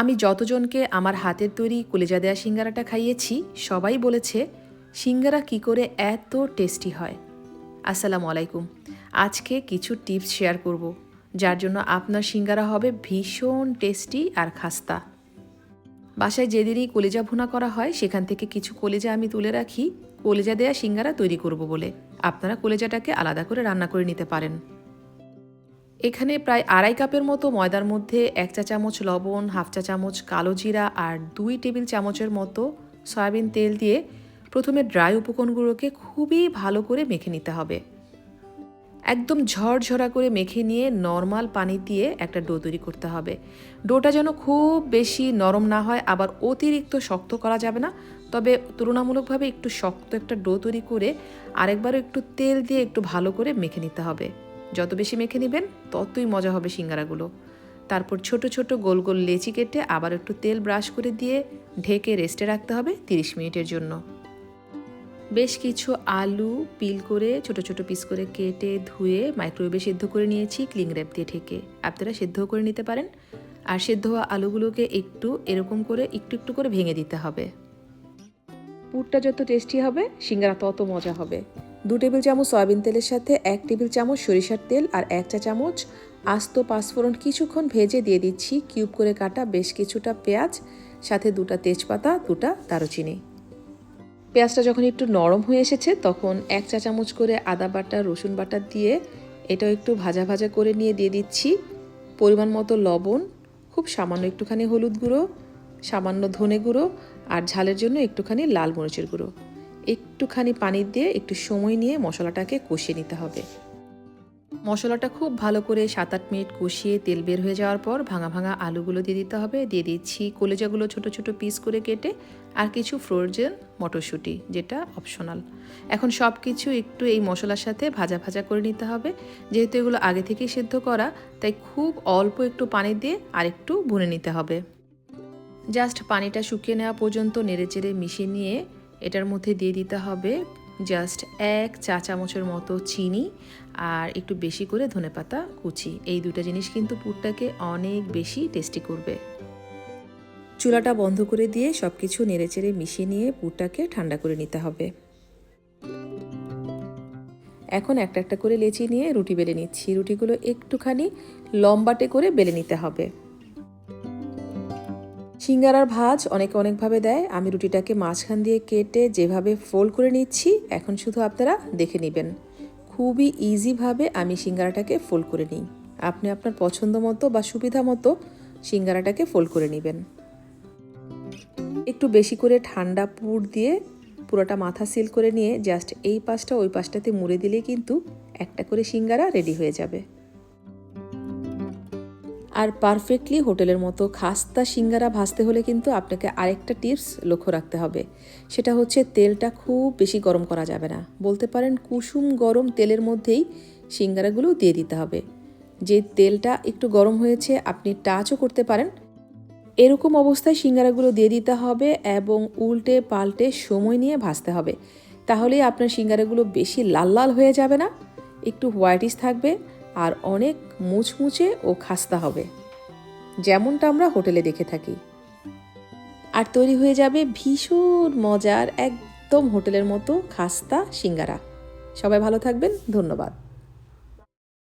আমি যতজনকে আমার হাতের তৈরি কলেজা দেয়া সিঙ্গারাটা খাইয়েছি, সবাই বলেছে, সিঙ্গারা কি করে এত টেস্টি হয়? আসসালামু আলাইকুম। আজকে কিছু টিপস শেয়ার করব, যার জন্য আপনার সিঙ্গারা হবে ভীষণ টেস্টি আর খাস্তা। বাসায় যেদিনই কলেজা ভুনা করা হয়, সেখান থেকে কিছু কলেজা আমি তুলে রাখি। কলেজা দেয়া সিঙ্গারা তৈরি করব বলে। আপনারা কলেজাটাকে আলাদা করে রান্না করে নিতে পারেন। এখানে প্রায় আড়াই কাপের মতো ময়দার মধ্যে এক চা চামচ লবণ, হাফ চা চামচ কালো জিরা আর দুই টেবিল চামচের মতো সয়াবিন তেল দিয়ে প্রথমে ড্রাই উপকরণগুলোকে খুবই ভালো করে মেখে নিতে হবে। একদম ঝরঝরা করে মেখে নিয়ে নর্মাল পানি দিয়ে একটা ডো তৈরি করতে হবে। ডোটা যেন খুব বেশি নরম না হয়, আবার অতিরিক্ত শক্ত করা যাবে না। তবে তুলনামূলকভাবে একটু শক্ত একটা ডো তৈরি করে আরেকবারও একটু তেল দিয়ে একটু ভালো করে মেখে নিতে হবে। যত বেশি মেখে নেবেন, ততই মজা হবে সিঙ্গারাগুলো। তারপর ছোট ছোট গোল গোল লেচি কেটে আবার একটু তেল ব্রাশ করে দিয়ে ঢেকে রেস্টে রাখতে হবে 30 মিনিটের জন্য। বেশ কিছু আলু পিল করে ছোট ছোট পিস করে কেটে ধুয়ে মাইক্রোওয়েভে সেদ্ধ করে নিয়েছি, ক্লিং র্যাপ দিয়ে ঢেকে। আপনারা সিদ্ধ করে নিতে পারেন। আর সেদ্ধ হওয়া আলুগুলোকে একটু এরকম করে, একটু একটু করে ভেঙে দিতে হবে। পুরটা যত টেস্টি হবে, সিঙ্গারা তত মজা হবে। দু টেবিল চামচ সয়াবিন তেলের সাথে এক টেবিল চামচ সরিষার তেল আর এক চা চামচ আস্ত পাঁচফোড়ন কিছুক্ষণ ভেজে দিয়ে দিচ্ছি। কিউব করে কাটা বেশ কিছুটা পেঁয়াজ, সাথে দুটা তেজপাতা, দুটা দারুচিনি। পেঁয়াজটা যখন একটু নরম হয়ে এসেছে, তখন এক চা চামচ করে আদা বাটা, রসুন বাটা দিয়ে এটাও একটু ভাজা ভাজা করে নিয়ে দিয়ে দিচ্ছি। পরিমাণ মতো লবণ, খুব সামান্য একটুখানি হলুদ গুঁড়ো, সামান্য ধনে গুঁড়ো আর ঝালের জন্য একটুখানি লাল মরিচের গুঁড়ো। একটুখানি পানি দিয়ে একটু সময় নিয়ে মশলাটাকে কষিয়ে নিতে হবে। মশলাটা খুব ভালো করে সাত আট মিনিট কষিয়ে তেল বের হয়ে যাওয়ার পর ভাঙা ভাঙা আলুগুলো দিয়ে দিতে হবে। দিয়ে দিচ্ছি কলেজাগুলো ছোট ছোট পিস করে কেটে আর কিছু ফ্রোজেন মটরশুঁটি, যেটা অপশনাল। এখন সব কিছু একটু এই মশলার সাথে ভাজা ভাজা করে নিতে হবে। যেহেতু এগুলো আগে থেকেই সিদ্ধ করা, তাই খুব অল্প একটু পানি দিয়ে আর একটু ভুনে নিতে হবে। জাস্ট পানিটা শুকিয়ে নেওয়া পর্যন্ত নেড়েচেড়ে মিশিয়ে নিয়ে এটার মধ্যে দিয়ে দিতে হবে জাস্ট এক চা চামচের মতো চিনি আর একটু বেশি করে ধনেপাতা কুচি। এই দুটো জিনিস কিন্তু পুরটাকে অনেক বেশি টেস্টি করবে। চুলাটা বন্ধ করে দিয়ে সব কিছু নেড়েচেড়ে মিশিয়ে নিয়ে পুরটাকে ঠান্ডা করে নিতে হবে। এখন একটা একটা করে লেচি নিয়ে রুটি বেলে নিচ্ছি। রুটিগুলো একটুখানি লম্বাটে করে বেলে নিতে হবে। সিঙ্গারার ভাজ অনেকে অনেকভাবে দেয়। আমি রুটিটাকে মাঝখান দিয়ে কেটে যেভাবে ফোল্ড করে নিচ্ছি, এখন শুধু আপনারা দেখে নেবেন। খুবই ইজিভাবে আমি সিঙ্গারাটাকে ফোল্ড করে নিই। আপনি আপনার পছন্দ মতো বা সুবিধা মতো সিঙ্গারাটাকে ফোল্ড করে নেবেন। একটু বেশি করে ঠান্ডা পুর দিয়ে পুরোটা মাথা সিল করে নিয়ে জাস্ট এই পাশটা ওই পাশটাতে মুড়ে দিলে কিন্তু একটা করে সিঙ্গারা রেডি হয়ে যাবে। আর পারফেক্টলি হোটেলের মতো খাস্তা সিঙ্গারা ভাজতে হলে কিন্তু আপনাকে আরেকটা টিপস লক্ষ্য রাখতে হবে। সেটা হচ্ছে তেলটা খুব বেশি গরম করা যাবে না। বলতে পারেন কুসুম গরম তেলের মধ্যেই সিঙ্গারাগুলো দিয়ে দিতে হবে। যে তেলটা একটু গরম হয়েছে, আপনি টাচও করতে পারেন। এরকম অবস্থায় সিঙ্গারাগুলো দিয়ে দিতে হবে এবং উল্টে পাল্টে সময় নিয়ে ভাজতে হবে। তাহলেই আপনার সিঙ্গারাগুলো বেশি লাল লাল হয়ে যাবে না। একটু হোয়াইটিস থাকবে। আর অনেক মুচমুচে ও খাস্তা হবে। যেমনটা আমরা হোটেলে দেখে থাকি। আর তৈরি হয়ে যাবে ভীষণ মজার, একদম হোটেলের মতো খাস্তা সিঙ্গারা। সবাই ভালো থাকবেন, ধন্যবাদ।